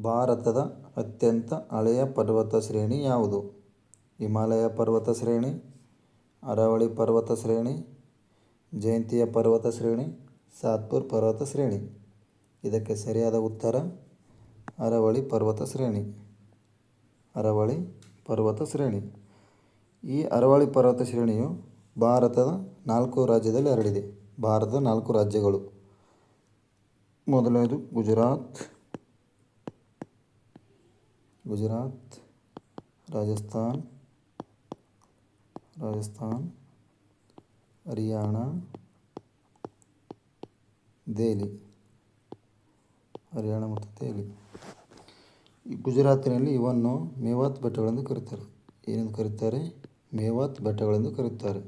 ಭಾರತದ ಅತ್ಯಂತ ಹಳೆಯ ಪರ್ವತ ಶ್ರೇಣಿ ಯಾವುದು? ಹಿಮಾಲಯ ಪರ್ವತ ಶ್ರೇಣಿ, ಅರಾವಳಿ ಪರ್ವತ ಶ್ರೇಣಿ, ಜಯಂತಿಯ ಪರ್ವತ ಶ್ರೇಣಿ, ಸಾತ್ಪುರ್ ಪರ್ವತ ಶ್ರೇಣಿ. ಇದಕ್ಕೆ ಸರಿಯಾದ ಉತ್ತರ, ಅರಾವಳಿ ಪರ್ವತ ಶ್ರೇಣಿ. ಅರಾವಳಿ ಪರ್ವತ ಶ್ರೇಣಿ. ಈ ಅರಾವಳಿ ಪರ್ವತ ಶ್ರೇಣಿಯು ಭಾರತದ ನಾಲ್ಕು ರಾಜ್ಯದಲ್ಲಿ ಹರಡಿದೆ. ಭಾರತದ ನಾಲ್ಕು ರಾಜ್ಯಗಳು. ಮೊದಲನೇದು ಗುಜರಾತ್ ಗುಜರಾತ್, ರಾಜಸ್ಥಾನ್ ರಾಜಸ್ಥಾನ್, ಹರಿಯಾಣ, ದೆಹಲಿ. ಹರಿಯಾಣ ಮತ್ತು ದೆಹಲಿ. ಈ ಗುಜರಾತಿನಲ್ಲಿ ಇವನ್ನು ಮೇವಾತ್ ಬೆಟ್ಟಗಳೆಂದು ಕರೀತಾರೆ. ಏನೆಂದು ಕರೀತಾರೆ? ಮೇವಾತ್ ಬೆಟ್ಟಗಳೆಂದು ಕರೆಯುತ್ತಾರೆ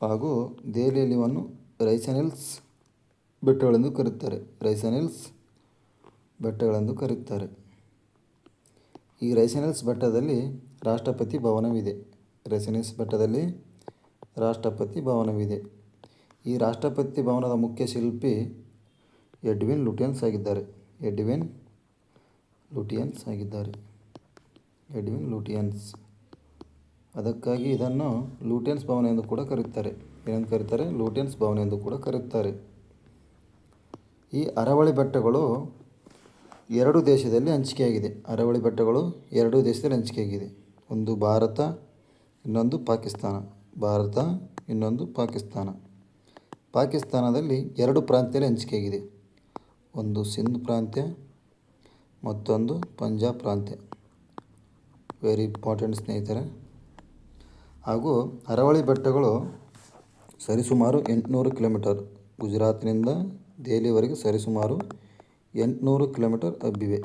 ಹಾಗೂ ದೆಹಲಿಯಲ್ಲಿ ಇವನ್ನು ರೈಸನ್ ಹಿಲ್ಸ್ ಬೆಟ್ಟಗಳೆಂದು ಕರೆಯುತ್ತಾರೆ ರೈಸನ್ ಹಿಲ್ಸ್ ಬೆಟ್ಟಗಳೆಂದು ಕರೆಯುತ್ತಾರೆ ಈ ರೈಸಿನಲ್ಸ್ ಬೆಟ್ಟದಲ್ಲಿ ರಾಷ್ಟ್ರಪತಿ ಭವನವಿದೆ. ರೈಸನ್ ಬೆಟ್ಟದಲ್ಲಿ ರಾಷ್ಟ್ರಪತಿ ಭವನವಿದೆ. ಈ ರಾಷ್ಟ್ರಪತಿ ಭವನದ ಮುಖ್ಯ ಶಿಲ್ಪಿ ಎಡ್ವಿನ್ ಲುಟಿಯನ್ಸ್ ಆಗಿದ್ದಾರೆ. ಎಡ್ವಿನ್ ಲುಟಿಯನ್ಸ್ ಆಗಿದ್ದಾರೆ. Edwin Lutyens. ಅದಕ್ಕಾಗಿ ಇದನ್ನು ಲೂಟಿಯನ್ಸ್ ಭವನ ಎಂದು ಕೂಡ ಕರೆಯುತ್ತಾರೆ ಏನಂತ ಕರೀತಾರೆ? ಲೂಟಿಯನ್ಸ್ ಭವನ ಎಂದು ಕೂಡ ಕರೆಯುತ್ತಾರೆ ಈ ಅರವಳಿ ಬೆಟ್ಟಗಳು ಎರಡು ದೇಶದಲ್ಲಿ ಹಂಚಿಕೆಯಾಗಿದೆ. ಅರವಳಿ ಬೆಟ್ಟಗಳು ಎರಡು ದೇಶದಲ್ಲಿ ಹಂಚಿಕೆಯಾಗಿದೆ. ಒಂದು ಭಾರತ, ಇನ್ನೊಂದು ಪಾಕಿಸ್ತಾನ. ಭಾರತ, ಇನ್ನೊಂದು ಪಾಕಿಸ್ತಾನ. ಪಾಕಿಸ್ತಾನದಲ್ಲಿ ಎರಡು ಪ್ರಾಂತ್ಯದಲ್ಲಿ ಹಂಚಿಕೆಯಾಗಿದೆ. ಒಂದು ಸಿಂಧ್ ಪ್ರಾಂತ್ಯ, ಮತ್ತೊಂದು ಪಂಜಾಬ್ ಪ್ರಾಂತ್ಯ. ವೆರಿ ಇಂಪಾರ್ಟೆಂಟ್ ಸ್ನೇಹಿತರೆ. ಹಾಗೂ ಅರವಳಿ ಬೆಟ್ಟಗಳು ಸರಿಸುಮಾರು ಎಂಟುನೂರು ಕಿಲೋಮೀಟರ್. ಗುಜರಾತ್ನಿಂದ ದೆಹಲಿವರೆಗೆ ಸರಿಸುಮಾರು ಎಂಟುನೂರು ಕಿಲೋಮೀಟರ್ ಹಬ್ಬಿವೆ.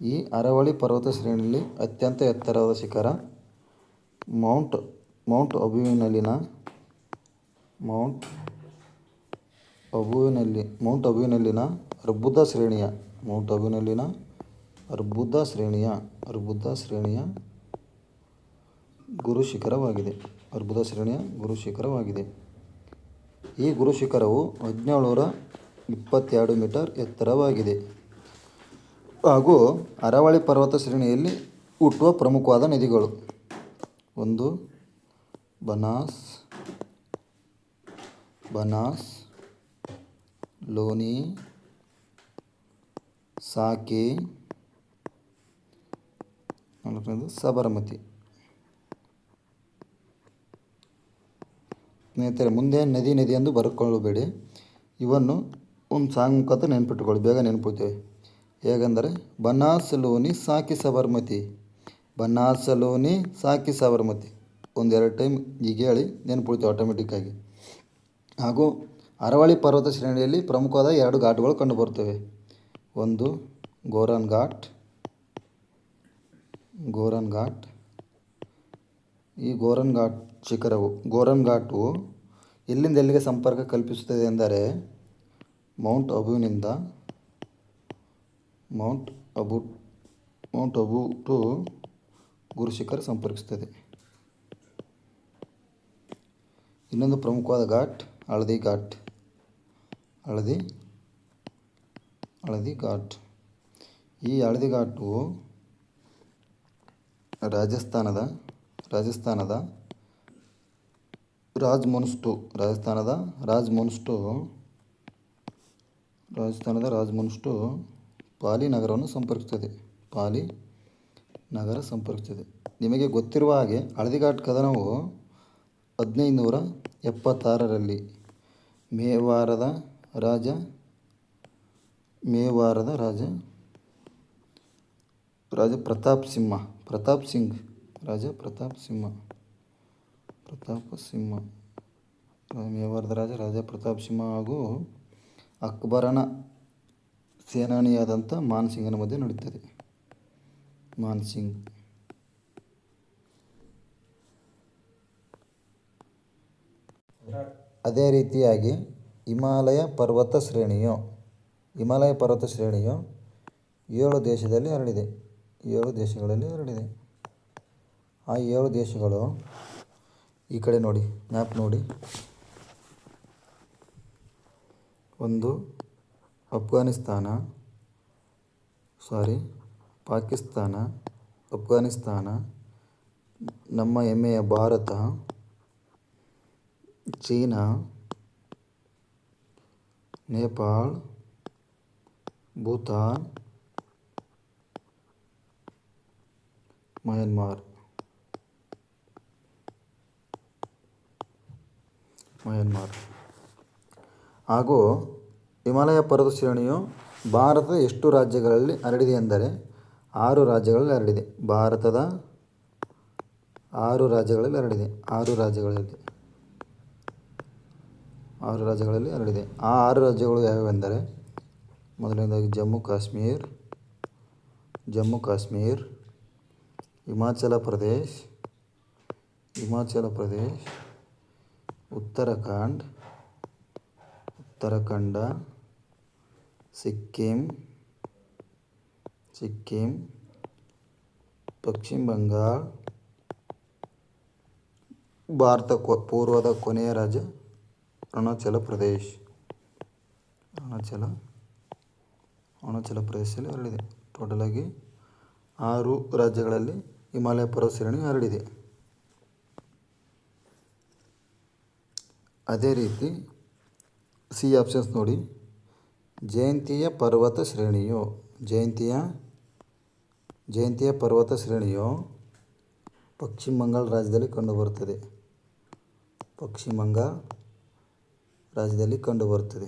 ಈ ಅರವಳಿ ಪರ್ವತ ಶ್ರೇಣಿಯಲ್ಲಿ ಅತ್ಯಂತ ಎತ್ತರವಾದ ಶಿಖರ, ಮೌಂಟ್ ಮೌಂಟ್ ಅಬುವಿನಲ್ಲಿನ, ಮೌಂಟ್ ಅಬುವಿನಲ್ಲಿ, ಮೌಂಟ್ ಅಬುವಿನಲ್ಲಿನ ಅರ್ಬುದ ಶ್ರೇಣಿಯ, ಮೌಂಟ್ ಅಬುವಿನಲ್ಲಿನ ಅರ್ಬುದ ಶ್ರೇಣಿಯ ಅರ್ಬುದ ಶ್ರೇಣಿಯ ಗುರು ಶಿಖರವಾಗಿದೆ ಅರ್ಬುದ ಶ್ರೇಣಿಯ ಗುರು ಶಿಖರವಾಗಿದೆ ಈ ಗುರು ಶಿಖರವು ಹದಿನೇಳುನೂರ ಇಪ್ಪತ್ತೆರಡು ಮೀಟರ್ ಎತ್ತರವಾಗಿದೆ. ಹಾಗೂ ಅರಾವಳಿ ಪರ್ವತ ಶ್ರೇಣಿಯಲ್ಲಿ ಹುಟ್ಟುವ ಪ್ರಮುಖವಾದ ನದಿಗಳು. ಒಂದು, ಬನಾಸ್ ಬನಾಸ್, ಲೋನಿ, ಸಾಕೆ, ನಾಲ್ಕನೇದು ಸಬರಮತಿ. ಸ್ನೇಹಿತರೆ, ಮುಂದೆ ನದಿ ನದಿ ಎಂದು ಬರ್ಕೊಳ್ಳಬೇಡಿ. ಇವನ್ನು ಒಂದು ಸಾಂಗ್ ಮುಖಾಂತರ ನೆನ್ಪಿಟ್ಕೊಳ್ಳಿ ಬೇಗ ನೆನಪುತ್ತೇವೆ ಹೇಗೆಂದರೆ, ಬನಾಸಲೋನಿ ಸಾಕಿ ಸಬರ್ಮತಿ ಬನಾಸಲೋನಿ ಸಾಕಿ ಸಬರ್ಮತಿ ಒಂದೆರಡು ಟೈಮ್ ಈಗ ಹೇಳಿ ನೆನ್ಪುಳ್ತೇವೆ ಆಟೋಮೆಟಿಕ್ಕಾಗಿ ಹಾಗೂ ಅರವಳಿ ಪರ್ವತ ಶ್ರೇಣಿಯಲ್ಲಿ ಪ್ರಮುಖವಾದ ಎರಡು ಘಾಟ್ಗಳು ಕಂಡುಬರ್ತವೆ ಒಂದು ಗೋರನ್ ಘಾಟ್ ಗೋರನ್ ಘಾಟ್ ಈ ಗೋರನ್ ಘಾಟ್ ಶಿಖರವು, ಗೋರನ್ ಘಾಟು ಎಲ್ಲಿಂದ ಎಲ್ಲಿಗೆ ಸಂಪರ್ಕ ಕಲ್ಪಿಸುತ್ತದೆ ಎಂದರೆ mount ಅಬುವಿನಿಂದ mount Abu mount Abu to Guru Shikhar ಸಂಪರ್ಕಿಸುತ್ತದೆ. ಇನ್ನೊಂದು ಪ್ರಮುಖವಾದ ಘಾಟ್, ಹಳದಿ ಘಾಟ್. ಹಳದಿ ಹಳದಿ ಘಾಟ್. ಈ ಹಳದಿ ಘಾಟು ರಾಜಸ್ಥಾನದ ರಾಜಸ್ಥಾನದ ರಾಜ್ ಮೊನ್ಸ್ಟು ರಾಜಸ್ಥಾನದ ರಾಜ್ ಮೊನ್ಸ್ಟು ರಾಜಸ್ಥಾನದ ರಾಜ್ ಮುನ್ಸ್ಟು ಪಾಲಿ ನಗರವನ್ನು ಸಂಪರ್ಕಿಸುತ್ತದೆ. ಪಾಲಿ ನಗರ ಸಂಪರ್ಕಿಸುತ್ತದೆ. ನಿಮಗೆ ಗೊತ್ತಿರುವ ಹಾಗೆ ಹಳದಿಘಾಟ್ ಕದನವು ಹದಿನೈದು ನೂರ ಎಪ್ಪತ್ತಾರರಲ್ಲಿ ಮೇವಾರದ ರಾಜ ಮೇವಾರದ ರಾಜ ರಾಜ ಪ್ರತಾಪ್ ಸಿಂಹ, ಪ್ರತಾಪ್ ಸಿಂಗ್ ರಾಜ ಪ್ರತಾಪ್ ಸಿಂಹ ಪ್ರತಾಪ ಸಿಂಹ ಮೇವಾರದ ರಾಜ ರಾಜ ಪ್ರತಾಪ್ ಸಿಂಹ ಹಾಗೂ ಅಕ್ಬರನ ಸೇನಾನಿಯಾದಂಥ ಮಾನ್ ಸಿಂಗನ ಮಧ್ಯೆ ನಡೀತದೆ. ಮಾನ್ ಸಿಂಗ್ ಅದೇ ರೀತಿಯಾಗಿ ಹಿಮಾಲಯ ಪರ್ವತ ಶ್ರೇಣಿಯು, ಹಿಮಾಲಯ ಪರ್ವತ ಶ್ರೇಣಿಯು ಏಳು ದೇಶದಲ್ಲಿ ಹರಡಿದೆ. ಏಳು ದೇಶಗಳಲ್ಲಿ ಹರಡಿದೆ. ಆ ಏಳು ದೇಶಗಳು ಈ ಕಡೆ ನೋಡಿ, ಮ್ಯಾಪ್ ನೋಡಿ. ಒಂದು, ಅಫ್ಘಾನಿಸ್ತಾನ, ಸಾರಿ, ಪಾಕಿಸ್ತಾನ, ಅಫ್ಘಾನಿಸ್ತಾನ, ನಮ್ಮ ಹೆಮ್ಮೆಯ Bharat, China, Nepal, Bhutan, Myanmar. Myanmar. ಹಾಗೂ ಹಿಮಾಲಯ ಪರ್ವತ ಶ್ರೇಣಿಯು ಭಾರತದ ಎಷ್ಟು ರಾಜ್ಯಗಳಲ್ಲಿ ಹರಡಿದೆ ಎಂದರೆ ಆರು ರಾಜ್ಯಗಳಲ್ಲಿ ಹರಡಿದೆ. ಭಾರತದ ಆರು ರಾಜ್ಯಗಳಲ್ಲಿ ಹರಡಿದೆ. ಆರು ರಾಜ್ಯಗಳಲ್ಲಿ. ಆರು ರಾಜ್ಯಗಳಲ್ಲಿ ಹರಡಿದೆ. ಆ ಆರು ರಾಜ್ಯಗಳು ಯಾವ್ಯಾವೆಂದರೆ ಮೊದಲನೇದಾಗಿ ಜಮ್ಮು ಕಾಶ್ಮೀರ್ ಜಮ್ಮು ಕಾಶ್ಮೀರ್, ಹಿಮಾಚಲ ಪ್ರದೇಶ್ ಹಿಮಾಚಲ ಪ್ರದೇಶ್ ಉತ್ತರಾಖಂಡ್, ಉತ್ತರಾಖಂಡ, ಸಿಕ್ಕಿಂ ಸಿಕ್ಕಿಂ, ಪಶ್ಚಿಮ ಬಂಗಾಳ, ಭಾರತ ಪೂರ್ವದ ಕೊನೆಯ ರಾಜ್ಯ ಅರುಣಾಚಲ ಪ್ರದೇಶ್. ಅರುಣಾಚಲ ಅರುಣಾಚಲ ಪ್ರದೇಶದಲ್ಲಿ ಹರಡಿದೆ. ಟೋಟಲಾಗಿ ಆರು ರಾಜ್ಯಗಳಲ್ಲಿ ಹಿಮಾಲಯ ಪರ್ವತ ಶ್ರೇಣಿ ಹರಡಿದೆ. ಅದೇ ರೀತಿ ಸಿ ಆಪ್ಷನ್ಸ್ ನೋಡಿ. ಜಯಂತಿಯ ಪರ್ವತ ಶ್ರೇಣಿಯು, ಜಯಂತಿಯ ಜಯಂತಿಯ ಪರ್ವತ ಶ್ರೇಣಿಯು ಪಶ್ಚಿಮ ಬಂಗಾಳ ರಾಜ್ಯದಲ್ಲಿ ಕಂಡುಬರುತ್ತದೆ. ಪಶ್ಚಿಮ ಬಂಗಾಳ ರಾಜ್ಯದಲ್ಲಿ ಕಂಡುಬರುತ್ತದೆ.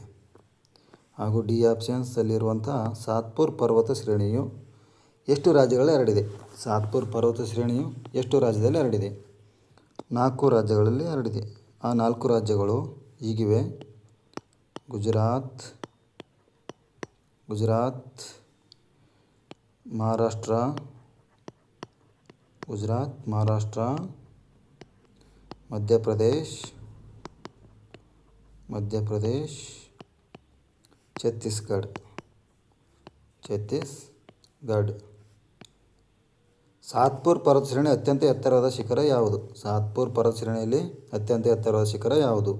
ಹಾಗೂ ಡಿ ಆಪ್ಷನ್ಸಲ್ಲಿರುವಂಥ ಸಾತ್ಪುರ್ ಪರ್ವತ ಶ್ರೇಣಿಯು ಎಷ್ಟು ರಾಜ್ಯಗಳಲ್ಲಿ ಹರಡಿದೆ? ಸಾತ್ಪುರ್ ಪರ್ವತ ಶ್ರೇಣಿಯು ಎಷ್ಟು ರಾಜ್ಯದಲ್ಲಿ ಹರಡಿದೆ? ನಾಲ್ಕು ರಾಜ್ಯಗಳಲ್ಲಿ ಹರಡಿದೆ. ಆ ನಾಲ್ಕು ರಾಜ್ಯಗಳು ಹೀಗಿವೆ ಗುಜರಾತ್ ಗುಜರಾತ್ ಮಹಾರಾಷ್ಟ್ರ ಗುಜರಾತ್ ಮಹಾರಾಷ್ಟ್ರ ಮಧ್ಯಪ್ರದೇಶ್ ಮಧ್ಯಪ್ರದೇಶ್ ಛತ್ತೀಸ್ಗಢ ಛತ್ತೀಸ್ಗಢ. ಸಾತ್ಪುರ್ ಪರ್ವತ ಶ್ರೇಣಿ ಅತ್ಯಂತ ಎತ್ತರವಾದ ಶಿಖರ ಯಾವುದು? ಸಾತ್ಪುರ್ ಪರ್ವತ ಶ್ರೇಣಿಯಲ್ಲಿ ಅತ್ಯಂತ ಎತ್ತರವಾದ ಶಿಖರ ಯಾವುದು?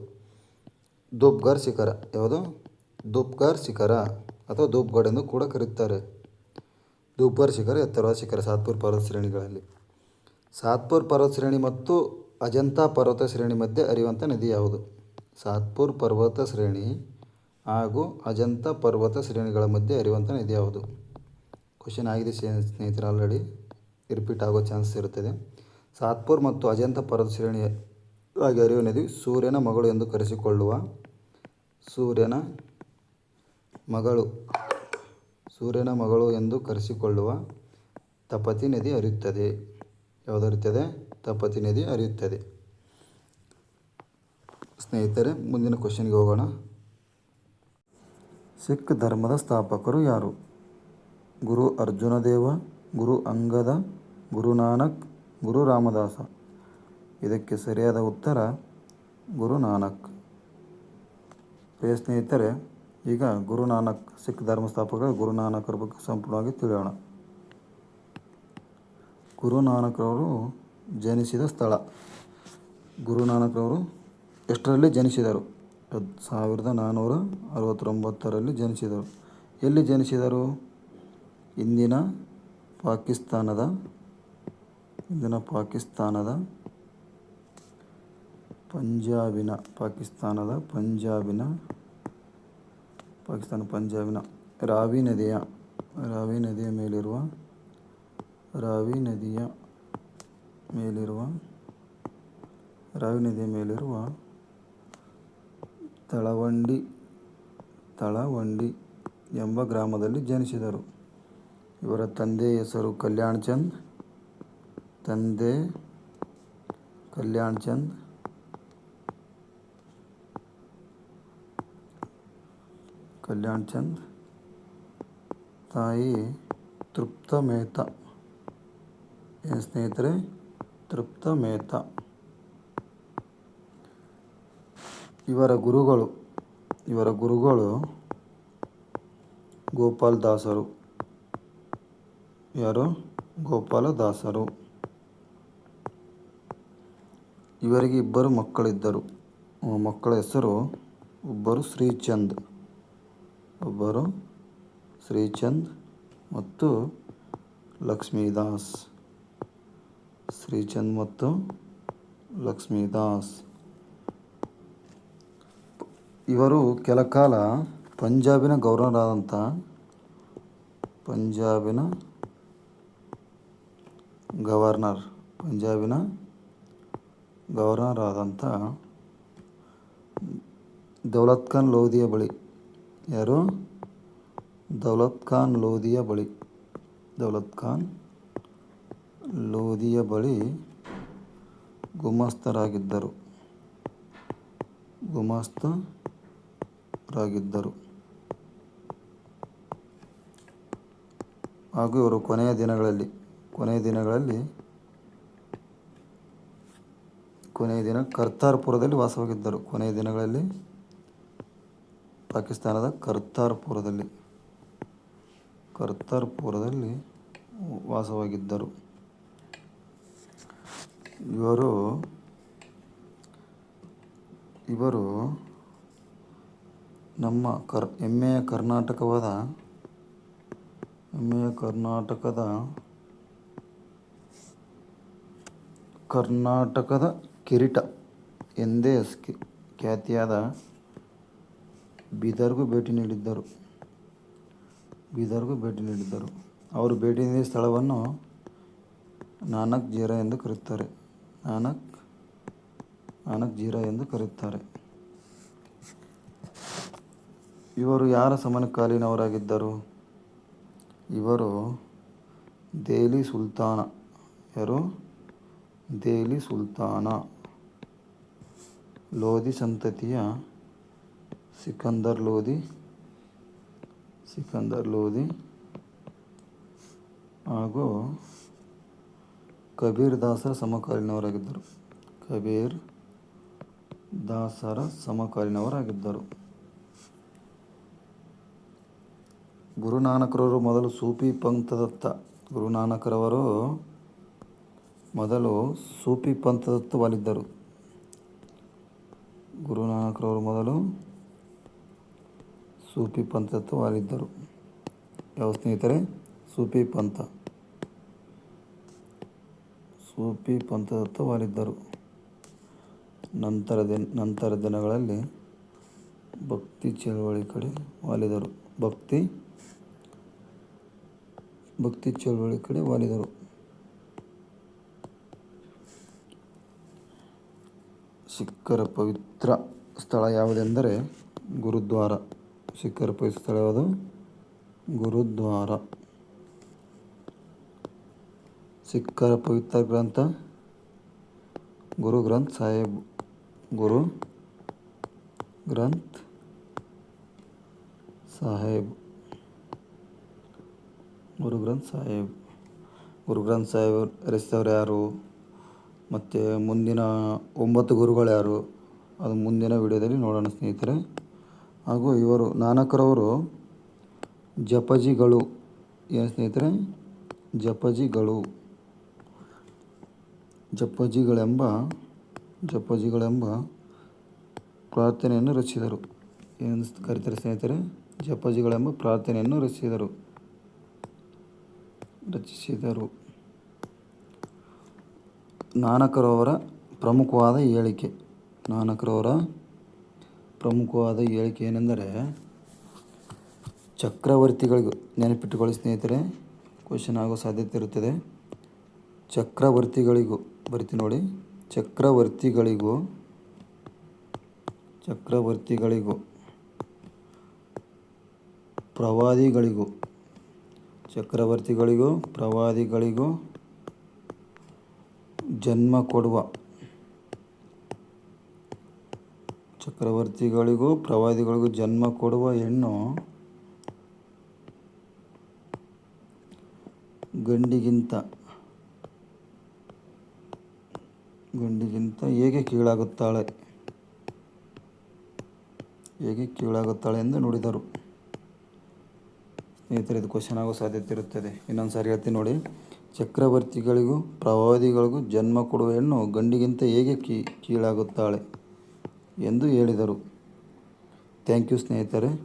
ಧೂಪ್ಗರ್ ಶಿಖರ. ಯಾವುದು? ಧೂಪ್ಗರ್ ಶಿಖರ ಅಥವಾ ದುಬ್ಗಡ್ ಎಂದು ಕೂಡ ಕರೆಯುತ್ತಾರೆ ಧೂಪ್ಗರ್ ಶಿಖರ ಎತ್ತರವಾದ ಶಿಖರ ಸಾತ್ಪುರ್ ಪರ್ವತ ಶ್ರೇಣಿಗಳಲ್ಲಿ ಸಾತ್ಪುರ್ ಪರ್ವತ ಶ್ರೇಣಿ ಮತ್ತು ಅಜಂತಾ ಪರ್ವತ ಶ್ರೇಣಿ ಮಧ್ಯೆ ಅರಿಯುವಂಥ ನದಿ ಯಾವುದು? ಸಾತ್ಪುರ್ ಪರ್ವತ ಶ್ರೇಣಿ ಹಾಗೂ ಅಜಂತ ಪರ್ವತ ಶ್ರೇಣಿಗಳ ಮಧ್ಯೆ ಅರಿಯುವಂಥ ನದಿ ಯಾವುದು? ಕ್ವಶನ್ ಆಗಿದೆ ಸ್ನೇಹಿತರೆ ಆಲ್ರೆಡಿ ರಿಪೀಟ್ ಆಗೋ ಚಾನ್ಸ್ ಇರುತ್ತದೆ. ಸಾತ್ಪುರ್ ಮತ್ತು ಅಜಂತ ಪರ್ವತ ಶ್ರೇಣಿ ಆಗಿ ಹರಿಯುವ ನದಿ ಸೂರ್ಯನ ಮಗಳು ಎಂದು ಕರೆಸಿಕೊಳ್ಳುವ ಸೂರ್ಯನ ಮಗಳು ಸೂರ್ಯನ ಮಗಳು ಎಂದು ಕರೆಸಿಕೊಳ್ಳುವ ತಪತಿ ನದಿ ಹರಿಯುತ್ತದೆ ಯಾವುದರಿತದೆ ತಪತಿ ನದಿ ಹರಿಯುತ್ತದೆ ಸ್ನೇಹಿತರೆ, ಮುಂದಿನ ಕ್ವಶನ್ಗೆ ಹೋಗೋಣ. ಸಿಖ್ ಧರ್ಮದ ಸ್ಥಾಪಕರು ಯಾರು? ಗುರು ಅರ್ಜುನ ದೇವ ಗುರು ಅಂಗದ ಗುರು ನಾನಕ್ ಗುರು ರಾಮದಾಸ ಇದಕ್ಕೆ ಸರಿಯಾದ ಉತ್ತರ, ಗುರುನಾನಕ್. ಪ್ರಿಯ ಸ್ನೇಹಿತರೆ, ಈಗ ಗುರುನಾನಕ್ ಸಿಖ್ ಧರ್ಮಸ್ಥಾಪಕ ಗುರುನಾನಕರ ಗುರು ಬಗ್ಗೆ ಸಂಪೂರ್ಣವಾಗಿ ತಿಳಿಯೋಣ. ಗುರುನಾನಕ್ರವರು ಜನಿಸಿದ ಸ್ಥಳ. ಗುರುನಾನಕ್ರವರು ಎಷ್ಟರಲ್ಲಿ ಜನಿಸಿದರು? ಸಾವಿರದ ನಾನ್ನೂರ ಅರವತ್ತೊಂಬತ್ತರಲ್ಲಿ ಜನಿಸಿದರು. ಎಲ್ಲಿ ಜನಿಸಿದರು? ಇಂದಿನ ಪಾಕಿಸ್ತಾನದ ಇಂದಿನ ಪಾಕಿಸ್ತಾನದ ಪಂಜಾಬಿನ ಪಾಕಿಸ್ತಾನದ ಪಂಜಾಬಿನ, ಪಾಕಿಸ್ತಾನ ಪಂಜಾಬಿನ ರಾವಿ ನದಿಯ ರಾವಿ ನದಿಯ ಮೇಲಿರುವ, ರಾವಿ ನದಿಯ ಮೇಲಿರುವ, ರಾವಿ ನದಿಯ ಮೇಲಿರುವ ತಳವಂಡಿ ತಳವಂಡಿ ಎಂಬ ಗ್ರಾಮದಲ್ಲಿ ಜನಿಸಿದರು. ಇವರ ತಂದೆಯ ಹೆಸರು ಕಲ್ಯಾಣ್ ಚಂದ್. ತಂದೆ ಕಲ್ಯಾಣ್ ಚಂದ್. ಕಲ್ಯಾಣ್ ಚಂದ್. ತಾಯಿ ತೃಪ್ತ ಮೆಹ್ತಾ. ಏನು ಸ್ನೇಹಿತರೆ? ತೃಪ್ತ ಮೆಹ್ತಾ. ಇವರ ಗುರುಗಳು ಇವರ ಗುರುಗಳು ಗೋಪಾಲ್ ದಾಸರು. ಯಾರು? ಗೋಪಾಲ ದಾಸರು ಇವರಿಗೆ ಇಬ್ಬರು ಮಕ್ಕಳಿದ್ದರು. ಮಕ್ಕಳ ಹೆಸರು ಒಬ್ಬರು ಶ್ರೀಚಂದ್ ಒಬ್ಬರು ಶ್ರೀಚಂದ್ ಮತ್ತು ಲಕ್ಷ್ಮೀದಾಸ್. ಶ್ರೀಚಂದ್ ಮತ್ತು ಲಕ್ಷ್ಮೀದಾಸ್. ಇವರು ಕೆಲ ಕಾಲ ಪಂಜಾಬಿನ ಗವರ್ನರಾದಂಥ ಪಂಜಾಬಿನ ಗವರ್ನರ್, ಪಂಜಾಬಿನ ಗವರ್ನರ್ ಆದಂಥ ದೌಲತ್ ಖಾನ್ ಲೋಧಿಯ ಬಳಿ. ಯಾರು? ದೌಲತ್ ಖಾನ್ ಲೋಧಿಯ ಬಳಿ. ದೌಲತ್ ಖಾನ್ ಲೋಧಿಯ ಬಳಿ ಗುಮಾಸ್ತರಾಗಿದ್ದರು. ಗುಮಾಸ್ತರಾಗಿದ್ದರು. ಹಾಗೂ ಇವರು ಕೊನೆಯ ದಿನಗಳಲ್ಲಿ ಕೊನೆಯ ದಿನಗಳಲ್ಲಿ ಕೊನೆಯ ದಿನ ಕರ್ತಾರ್ಪುರದಲ್ಲಿ ವಾಸವಾಗಿದ್ದರು. ಕೊನೆಯ ದಿನಗಳಲ್ಲಿ ಪಾಕಿಸ್ತಾನದ ಕರ್ತಾರ್ಪುರದಲ್ಲಿ ಕರ್ತಾರ್ಪುರದಲ್ಲಿ ವಾಸವಾಗಿದ್ದರು. ಇವರು ಇವರು ನಮ್ಮ ಕರ್, ಹೆಮ್ಮೆಯ ಕರ್ನಾಟಕವಾದ, ಹೆಮ್ಮೆಯ ಕರ್ನಾಟಕದ ಕರ್ನಾಟಕದ ಕಿರೀಟ ಎಂದೇ ಖ್ಯಾತಿಯಾದ ಬೀದರ್ಗೂ ಭೇಟಿ ನೀಡಿದ್ದರು. ಬೀದರ್ಗೂ ಭೇಟಿ ನೀಡಿದ್ದರು. ಅವರು ಭೇಟಿ ನೀಡಿದ ಸ್ಥಳವನ್ನು ನಾನಕ್ ಜೀರಾ ಎಂದು ಕರೆಯುತ್ತಾರೆ. ನಾನಕ್ ನಾನಕ್ ಜೀರಾ ಎಂದು ಕರೆಯುತ್ತಾರೆ. ಇವರು ಯಾರ ಸಮನಕಾಲೀನವರಾಗಿದ್ದರು ಇವರು ದೆಹಲಿ ಸುಲ್ತಾನ ಯಾರು ದೆಹಲಿ ಸುಲ್ತಾನ. ಲೋಧಿ ಸಂತತಿಯ ಸಿಕಂದರ್ ಲೋಧಿ ಸಿಕಂದರ್ ಲೋಧಿ ಹಾಗೂ ಕಬೀರ್ ದಾಸರ ಸಮಕಾಲೀನವರಾಗಿದ್ದರು. ಕಬೀರ್ ದಾಸರ ಸಮಕಾಲೀನವರಾಗಿದ್ದರು. ಗುರುನಾನಕರವರು ಮೊದಲು ಸೂಫಿ ಪಂಥದತ್ತ, ಗುರುನಾನಕರವರು ಮೊದಲು ಸೂಫಿ ಪಂಥದತ್ತ ವಾಲಿದ್ದರು ಗುರುನಾನಕರವರು ಮೊದಲು ಸೂಫಿ ಪಂಥತ್ವವಾಗಿದ್ದರು ಯಾವ ಸ್ನೇಹಿತರೆ? ಸೂಫಿ ಪಂಥ. ಸೂಫಿ ಪಂಥತ್ವವಾಗಿದ್ದರು ನಂತರ ದಿನ, ನಂತರ ದಿನಗಳಲ್ಲಿ ಭಕ್ತಿ ಚಳವಳಿ ಕಡೆ ವಾಲಿದರು. ಭಕ್ತಿ ಭಕ್ತಿ ಚಳವಳಿ ಕಡೆ ವಾಲಿದರು. ಸಿಖ್ಖರ ಪವಿತ್ರ ಸ್ಥಳ ಯಾವುದೆಂದರೆ ಗುರುದ್ವಾರ. ಸಿಖ್ಖರ ಪವಿತ್ರ ಸ್ಥಳ ಯಾವುದು? ಗುರುದ್ವಾರ. ಸಿಖ್ಖರ ಪವಿತ್ರ ಗ್ರಂಥ? ಗುರು ಗ್ರಂಥ್ ಸಾಹೇಬ್. ಗುರು ಗ್ರಂಥ್ ಸಾಹೇಬ್. ಗುರು ಗ್ರಂಥ್ ಸಾಹೇಬ್. ಗುರು ಗ್ರಂಥ್ ಸಾಹೇಬ್ ರಚಿಸಿದವರು ಯಾರು? ಮತ್ತು ಮುಂದಿನ ಒಂಬತ್ತು ಗುರುಗಳು ಯಾರು, ಅದು ಮುಂದಿನ ವಿಡಿಯೋದಲ್ಲಿ ನೋಡೋಣ ಸ್ನೇಹಿತರೆ. ಹಾಗೂ ಇವರು ನಾನಕರವರು ಜಪಜಿಗಳು. ಏನು ಸ್ನೇಹಿತರೆ? ಜಪಜಿಗಳು. ಜಪಜಿಗಳೆಂಬ ಜಪಜಿಗಳೆಂಬ ಪ್ರಾರ್ಥನೆಯನ್ನು ರಚಿಸಿದರು. ಏನು ಕರೀತಾರೆ ಸ್ನೇಹಿತರೆ? ಜಪಜಿಗಳೆಂಬ ಪ್ರಾರ್ಥನೆಯನ್ನು ರಚಿಸಿದರು. ರಚಿಸಿದರು. ನಾನಕರವರ ಪ್ರಮುಖವಾದ ಹೇಳಿಕೆ. ನಾನಕರವರ ಪ್ರಮುಖವಾದ ಹೇಳಿಕೆ ಏನೆಂದರೆ, ಚಕ್ರವರ್ತಿಗಳಿಗೂ ನೆನಪಿಟ್ಟುಕೊಳ್ಳಿ ಸ್ನೇಹಿತರೆ ಕ್ವಶನ್ ಆಗೋ ಸಾಧ್ಯತೆ ಇರುತ್ತದೆ. ಚಕ್ರವರ್ತಿಗಳಿಗೂ, ಬರ್ತೀನಿ ನೋಡಿ. ಚಕ್ರವರ್ತಿಗಳಿಗೂ ಚಕ್ರವರ್ತಿಗಳಿಗೂ, ಪ್ರವಾದಿಗಳಿಗೂ ಚಕ್ರವರ್ತಿಗಳಿಗೂ, ಪ್ರವಾದಿಗಳಿಗೂ ಜನ್ಮ ಕೊಡುವ ಚಕ್ರವರ್ತಿಗಳಿಗೂ ಪ್ರವಾದಿಗಳಿಗೂ ಜನ್ಮ ಕೊಡುವ ಹೆಣ್ಣು ಗಂಡಿಗಿಂತ ಗಂಡಿಗಿಂತ ಹೇಗೆ ಕೀಳಾಗುತ್ತಾಳೆ? ಹೇಗೆ ಕೀಳಾಗುತ್ತಾಳೆ ಎಂದು ನುಡಿದರು. ಸ್ನೇಹಿತರೆ, ಇದು ಕ್ವಶನ್ ಆಗೋ ಸಾಧ್ಯತೆ ಇರುತ್ತದೆ. ಇನ್ನೊಂದು ಸಾರಿ ಹೇಳ್ತೀನಿ ನೋಡಿ. ಚಕ್ರವರ್ತಿಗಳಿಗೂ ಪ್ರವಾದಿಗಳಿಗೂ ಜನ್ಮ ಕೊಡುವ ಹೆಣ್ಣು ಗಂಡಿಗಿಂತ ಹೇಗೆ ಕೀ, ಕೀಳಾಗುತ್ತಾಳೆ ಎಂದು ಹೇಳಿದರು. ಥ್ಯಾಂಕ್ ಯು ಸ್ನೇಹಿತರೆ.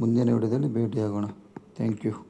ಮುಂದಿನ ವಿಡಿಯೋದಲ್ಲಿ ಭೇಟಿಯಾಗೋಣ. Thank you.